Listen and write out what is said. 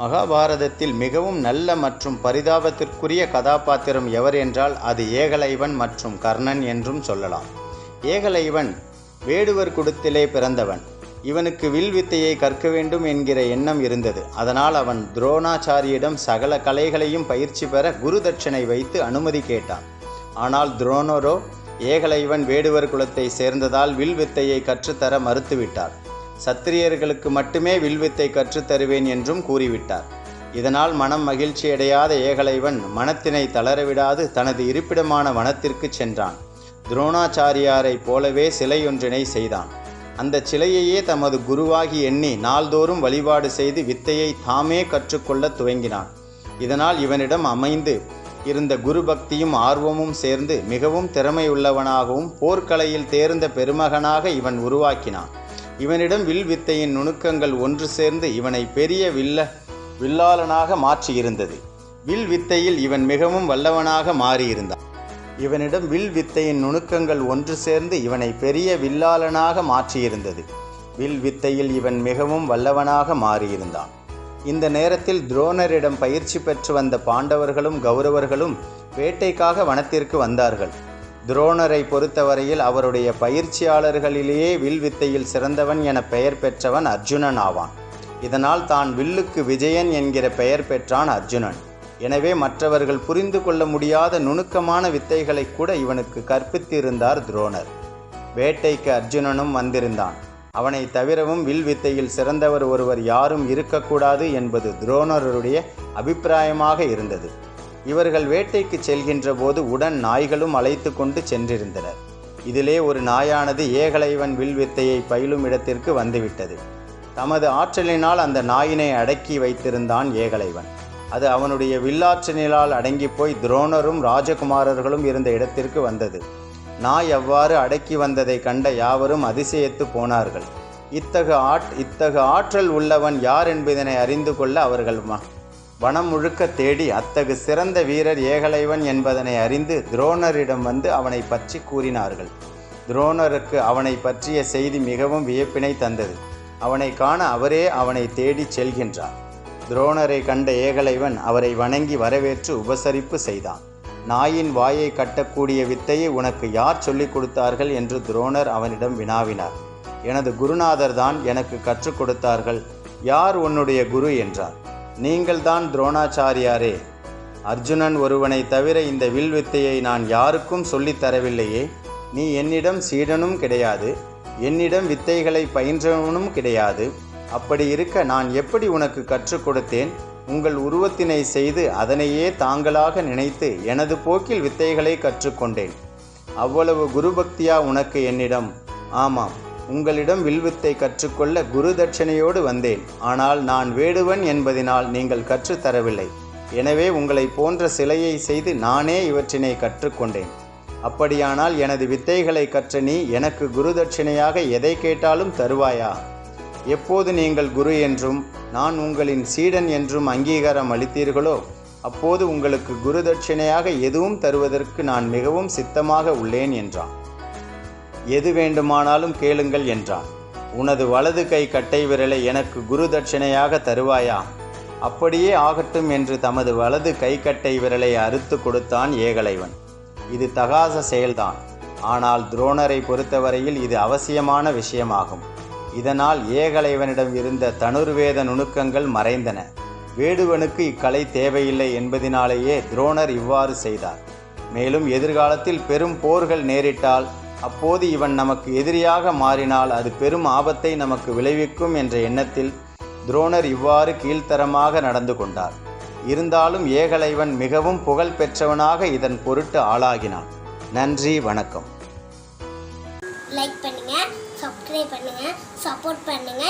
மகாபாரதத்தில் மிகவும் நல்ல மற்றும் பரிதாபத்திற்குரிய கதாபாத்திரம் எவர் என்றால் அது ஏகலைவன் மற்றும் கர்ணன் என்றும் சொல்லலாம். ஏகலைவன் வேடுவர் குடத்திலே பிறந்தவன். இவனுக்கு வில் வித்தையை கற்க வேண்டும் என்கிற எண்ணம் இருந்தது. அதனால் அவன் துரோணாச்சாரியிடம் சகல கலைகளையும் பயிற்சி பெற குரு தட்சணை வைத்து அனுமதி கேட்டான். ஆனால் துரோணரோ ஏகலைவன் வேடுவர் குலத்தை சேர்ந்ததால் வில் வித்தையை கற்றுத்தர மறுத்துவிட்டார். சத்திரியர்களுக்கு மட்டுமே வில்வித்தை கற்றுத்தருவேன் என்றும் கூறிவிட்டார். இதனால் மனம் மகிழ்ச்சியடையாத ஏகலைவன் மனத்தினை தளரவிடாது தனது இருப்பிடமான வனத்திற்கு சென்றான். துரோணாச்சாரியாரைப் போலவே சிலையொன்றினை செய்தான். அந்த சிலையையே தமது குருவாகி எண்ணி நாள்தோறும் வழிபாடு செய்து வித்தையை தாமே கற்றுக்கொள்ள துவங்கினான். இதனால் இவனிடம் அமைந்து இருந்த குரு பக்தியும் ஆர்வமும் சேர்ந்து மிகவும் திறமையுள்ளவனாகவும் போர்க்கலையில் தேர்ந்த பெருமகனாக இவன் உருவாக்கினான். இவனிடம் வில் வித்தையின் நுணுக்கங்கள் ஒன்று சேர்ந்து இவனை பெரிய வில்ல வில்லாளனாக மாற்றியிருந்தது. வில் வித்தையில் இவன் மிகவும் வல்லவனாக மாறியிருந்தான். இவனிடம் வில் வித்தையின் நுணுக்கங்கள் ஒன்று சேர்ந்து இவனை பெரிய வில்லாளனாக மாற்றியிருந்தது. வில் வித்தையில் இவன் மிகவும் வல்லவனாக மாறியிருந்தான். இந்த நேரத்தில் துரோணரிடம் பயிற்சி பெற்று வந்த பாண்டவர்களும் கௌரவர்களும் வேட்டைக்காக வனத்திற்கு வந்தார்கள். துரோணரை பொறுத்தவரையில் அவருடைய பயிற்சியாளர்களிலேயே வில் வித்தையில் சிறந்தவன் என பெயர் பெற்றவன் அர்ஜுனன் ஆவான். இதனால் தான் வில்லுக்கு விஜயன் என்கிற பெயர் பெற்றான் அர்ஜுனன். எனவே மற்றவர்கள் புரிந்து கொள்ள முடியாத நுணுக்கமான வித்தைகளை கூட இவனுக்கு கற்பித்திருந்தார் துரோணர். வேட்டைக்கு அர்ஜுனனும் வந்திருந்தான். அவனை தவிரவும் வில் வித்தையில் சிறந்தவர் ஒருவர் யாரும் இருக்கக்கூடாது என்பது துரோணருடைய அபிப்பிராயமாக இருந்தது. இவர்கள் வேட்டைக்கு செல்கின்ற போது உடன் நாய்களும் அழைத்து கொண்டு சென்றிருந்தனர். இதிலே ஒரு நாயானது ஏகலைவன் வில் வித்தையை பயிலும் இடத்திற்கு வந்துவிட்டது. தமது ஆற்றலினால் அந்த நாயினை அடக்கி வைத்திருந்தான் ஏகலைவன். அது அவனுடைய வில்லாற்றலினால் அடங்கி போய் துரோணரும் ராஜகுமாரர்களும் இருந்த இடத்திற்கு வந்தது. நாய் அவ்வாறு அடக்கி வந்ததை கண்ட யாவரும் அதிசயத்து போனார்கள். இத்தகு ஆட் இத்தகு ஆற்றல் உள்ளவன் யார் என்பதனை அறிந்து கொள்ள அவர்கள் ம வனம் முழுக்க தேடி அத்தகு சிறந்த வீரர் ஏகலைவன் என்பதனை அறிந்து துரோணரிடம் வந்து அவனை பற்றி கூறினார்கள். துரோணருக்கு அவனை பற்றிய செய்தி மிகவும் வியப்பினை தந்தது. அவனை காண அவரே அவனை தேடிச் செல்கின்றார் துரோணரை கண்ட ஏகலைவன் அவரை வணங்கி வரவேற்று உபசரிப்பு செய்தான். நாயின் வாயை கட்டக்கூடிய வித்தையை உனக்கு யார் சொல்லிக் கொடுத்தார்கள் என்று துரோணர் அவனிடம் வினாவினார். எனது குருநாதர் தான் எனக்கு கற்றுக் கொடுத்தார்கள். யார் உன்னுடைய குரு? என்றார். நீங்கள்தான் துரோணாச்சாரியாரே. அர்ஜுனன் ஒருவனை தவிர இந்த வில் வித்தையை நான் யாருக்கும் சொல்லித்தரவில்லையே நீ என்னிடம் சீடனும் கிடையாது. என்னிடம் வித்தைகளை பயின்றவனும் கிடையாது. அப்படி இருக்க நான் எப்படி உனக்கு கற்றுக் கொடுத்தேன்? உங்கள் உருவத்தினை செய்து அதனையே தாங்களாக நினைத்து எனது போக்கில் வித்தைகளை கற்றுக்கொண்டேன் அவ்வளவு குருபக்தியா உனக்கு என்னிடம்? ஆமாம். உங்களிடம் வில்வித்தை கற்றுக்கொள்ள குரு தட்சணையோடு வந்தேன். ஆனால் நான் வேடுவன் என்பதினால் நீங்கள் கற்றுத்தரவில்லை. எனவே உங்களை போன்ற சிலையை செய்து நானே இவற்றினை கற்றுக்கொண்டேன். அப்படியானால் எனது வித்தைகளை கற்ற நீ எனக்கு குரு தட்சிணையாக எதை கேட்டாலும் தருவாயா? எப்போது நீங்கள் குரு என்றும் நான் உங்களின் சீடன் என்றும் அங்கீகாரம் அளித்தீர்களோ அப்போது உங்களுக்கு குரு தட்சிணையாக எதுவும் தருவதற்கு நான் மிகவும் சித்தமாக உள்ளேன் என்றான். எது வேண்டுமானாலும் கேளுங்கள் என்றான். உனது வலது கை கட்டை விரலை எனக்கு குரு தட்சிணையாக தருவாயா? அப்படியே ஆகட்டும் என்று தமது வலது கைக்கட்டை விரலை அறுத்து கொடுத்தான் ஏகலைவன். இது தகாச செயல்தான். ஆனால் துரோணரை பொறுத்தவரையில் இது அவசியமான விஷயமாகும். இதனால் ஏகலைவனிடம் இருந்த தனுர்வேத நுணுக்கங்கள் மறைந்தன. வேடுவனுக்கு இக்கலை தேவையில்லை என்பதினாலேயே துரோணர் இவ்வாறு செய்தார். மேலும் எதிர்காலத்தில் பெரும் போர்கள் நேரிட்டால் அப்போது இவன் நமக்கு எதிரியாக மாறினால் அது பெரும் ஆபத்தை நமக்கு விளைவிக்கும் என்ற எண்ணத்தில் துரோணர் இவ்வாறு கீழ்த்தரமாக நடந்து கொண்டார். இருந்தாலும் ஏகலைவன் மிகவும் புகழ் பெற்றவனாக இதன் பொருட்டு ஆளாகினான். நன்றி வணக்கம். லைக் பண்ணுங்க சப்ஸ்கிரைப் பண்ணுங்க சப்போர்ட் பண்ணுங்க.